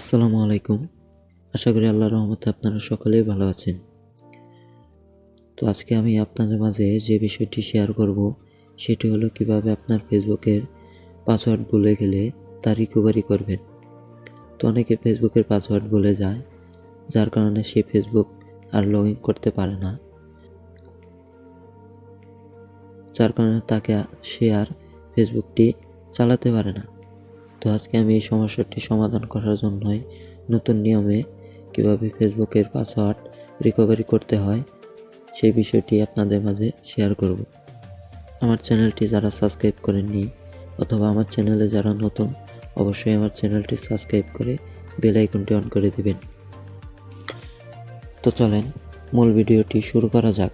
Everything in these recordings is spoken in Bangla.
আসসালামু আলাইকুম। আশা করি আল্লাহর রহমতে আপনারা সকলেই ভালো আছেন। তো আজকে আমি আপনাদের মাঝে যে বিষয়টি শেয়ার করব, সেটি হলো কীভাবে আপনার ফেসবুকের পাসওয়ার্ড ভুলে গেলে তা রিকভারি করবেন। তো অনেকে ফেসবুকের পাসওয়ার্ড ভুলে যায়, যার কারণে সে ফেসবুক আর লগ ইন করতে পারে না। যার কারণে তাকে সে আর ফেসবুকটি চালাতে পারে না। তো আজকে আমি এই সমস্যাটি সমাধান করার জন্যই নতুন নিয়মে কীভাবে ফেসবুকের পাসওয়ার্ড রিকভারি করতে হয়, সেই বিষয়টি আপনাদের মাঝে শেয়ার করব। আমার চ্যানেলটি যারা সাবস্ক্রাইব করেননি অথবা আমার চ্যানেলে যারা নতুন, অবশ্যই আমার চ্যানেলটি সাবস্ক্রাইব করে বেল আইকনটি অন করে দিবেন। তো চলেন মূল ভিডিওটি শুরু করা যাক।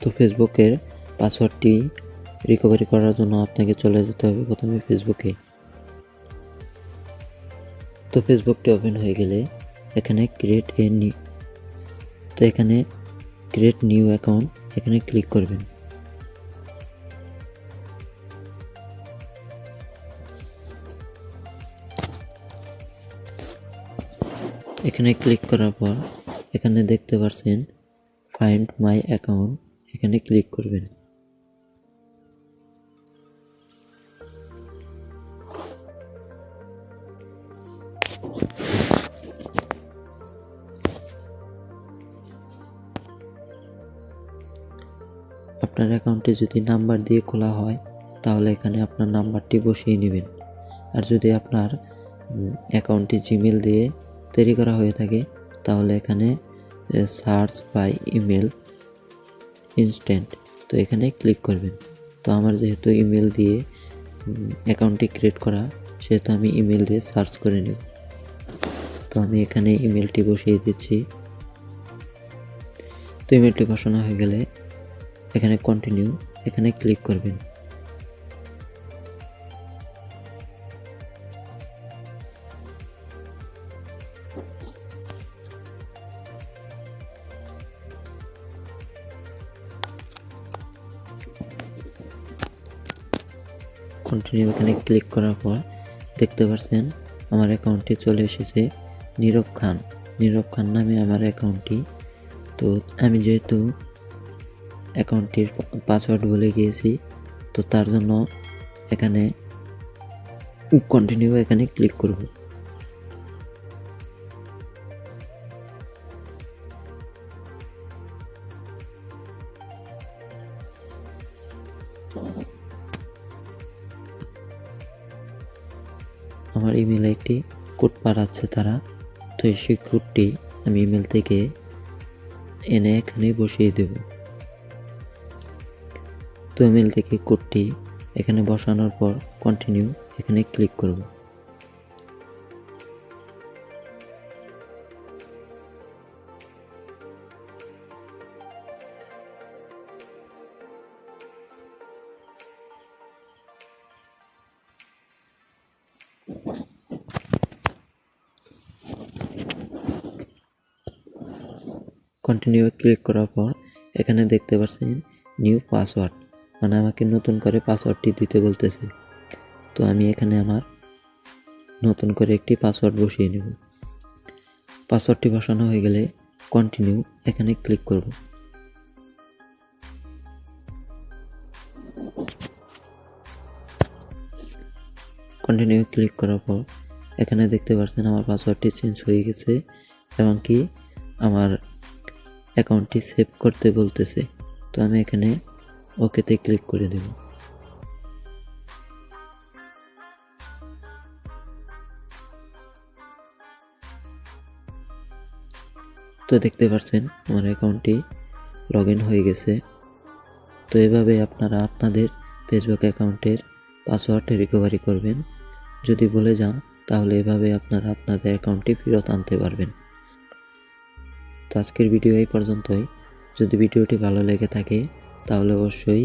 তো ফেসবুকের পাসওয়ার্ডটি রিকভারি করার জন্য আপনাকে চলে যেতে হবে প্রথমে ফেসবুকে তো ফেসবুকটি ওপেন হয়ে গেলে এখানে ক্রিয়েট এ নিউ তো এখানে ক্রিয়েট নিউ অ্যাকাউন্ট এখানে ক্লিক করবেন। এখানে ক্লিক করার পর এখানে দেখতে পাচ্ছেন ফাইন্ড মাই অ্যাকাউন্ট এখানে ক্লিক করবেন। আপনার অ্যাকাউন্টে যদি নাম্বার দিয়ে খোলা হয়, তাহলে এখানে আপনার নাম্বারটি বসিয়ে নেবেন। আর যদি আপনার অ্যাকাউন্টটি জিমেল দিয়ে তৈরি করা হয়ে থাকে, তাহলে এখানে সার্চ বাই ইমেল ইনস্ট্যান্ট। তো এখানে ক্লিক করবেন। তো আমার যেহেতু ইমেল দিয়ে অ্যাকাউন্টটি ক্রিয়েট করা, সেহেতু আমি ইমেল দিয়ে সার্চ করে নেব। আমি এখানে ইমেলটি বসিয়ে দিচ্ছি। তো ইমেলটি বসানো হয়ে গেলে এখানে কন্টিনিউ এখানে ক্লিক করবেন। কন্টিনিউ এখানে ক্লিক করার পর দেখতে পাচ্ছেন আমার অ্যাকাউন্টটি চলে এসেছে। নীরব খান। নীরব খান নামে আমার অ্যাকাউন্টটি তো আমি যেহেতু অ্যাকাউন্টটির পাসওয়ার্ড ভুলে গিয়েছি, তো তার জন্য এখানে কন্টিনিউ এখানে ক্লিক করব। আমার ইমেলে একটি কোড পাঠাচ্ছে তারা। তো সেই কোডটি আমি ইমেল থেকে এনে এখানে বসিয়ে দেব। তো ইমেল থেকে কোডটি এখানে বসানোর পর কন্টিনিউ এখানে ক্লিক করব। কন্টিনিউ ক্লিক করার পর, এখানে দেখতে পাচ্ছেন নিউ পাসওয়ার্ড মানে আমাকে নতুন করে পাসওয়ার্ডটি দিতে বলতেছে। তো আমি এখানে আমার নতুন করে একটি পাসওয়ার্ড বসিয়ে নেব। পাসওয়ার্ডটি বসানো হয়ে গেলে কন্টিনিউ এখানে ক্লিক করব। কন্টিনিউ ক্লিক করার পর, এখানে দেখতে পাচ্ছেন আমার পাসওয়ার্ডটি চেঞ্জ হয়ে গেছে এবং কি আমার অ্যাকাউন্টটি সেভ করতে বলতেছে, তো আমি এখানে ওকেতে ক্লিক করে দেব। তো দেখতে পাচ্ছেন আমার অ্যাকাউন্টটি লগ হয়ে গেছে। তো এভাবে আপনারা আপনাদের ফেসবুক অ্যাকাউন্টের পাসওয়ার্ড রিকভারি করবেন। যদি ভুলে যান, তাহলে এভাবে আপনারা আপনাদের অ্যাকাউন্টটি ফেরত আনতে পারবেন। তো আজকের ভিডিও এই পর্যন্তই। যদি ভিডিওটি ভালো লেগে থাকে, তাহলে অবশ্যই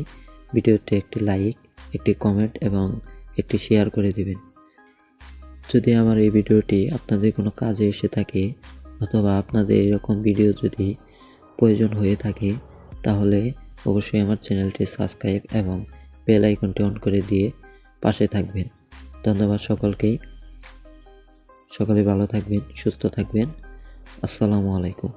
ভিডিওতে একটি লাইক, একটি কমেন্ট এবং একটি শেয়ার করে দিবেন। যদি আমার এই ভিডিওটি আপনাদের কোনো কাজে এসে থাকে অথবা আপনাদের এরকম ভিডিও যদি প্রয়োজন হয়ে থাকে, তাহলে অবশ্যই আমার চ্যানেলটি সাবস্ক্রাইব এবং বেল আইকনটি অন করে দিয়ে পাশে থাকবেন। ধন্যবাদ সকলকেই সকলে ভালো থাকবেন, সুস্থ থাকবেন। আসসালামু আলাইকুম।